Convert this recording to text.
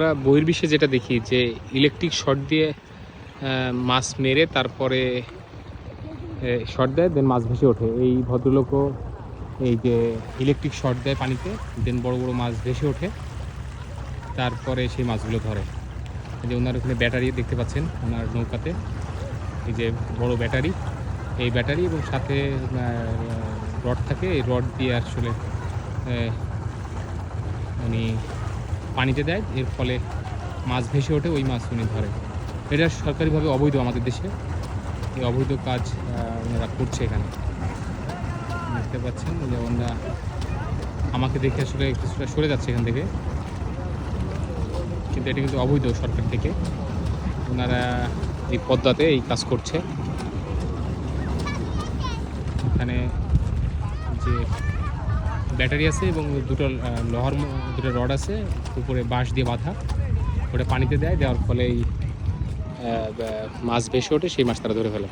আমরা বিষয়ে যেটা দেখি যে ইলেকট্রিক শর্ট দিয়ে মাছ মেরে তারপরে শর্ট দেয় দেন মাছ ভেসে ওঠে। এই ভদ্রলোকও এই যে ইলেকট্রিক শর্ট দেয় পানিতে দেন বড় বড় মাছ ভেসে ওঠে, তারপরে সেই মাছগুলো ধরে। এই যে ওনার ওখানে ব্যাটারি দেখতে পাচ্ছেন, ওনার নৌকাতে। এই যে বড় ব্যাটারি, এই ব্যাটারি এবং সাথে রড থাকে, এই রড দিয়ে আসলে উনি পানিতে দেয়, এর ফলে মাছ ভেসে ওঠে, ওই মাছ উনি ধরে। এটা সরকারিভাবে অবৈধ আমাদের দেশে। এই অবৈধ কাজ ওনারা করছে এখানে। দেখতে পাচ্ছেন যে ওনারা আমাকে দেখে আসলে কিছুটা সরে যাচ্ছে এখান থেকে। কিন্তু এটা কিন্তু অবৈধ সরকার থেকে। ওনারা এই পদ্মাতে এই কাজ করছে। এখানে যে ব্যাটারি আছে এবং দুটো লোহার দুটো রড আছে, উপরে বাঁশ দিয়ে বাঁধা। ওটা পানিতে দেয়, দেওয়ার ফলে এই মাছ বেশি ওঠে, সেই মাছ তারা ধরে ফেলে।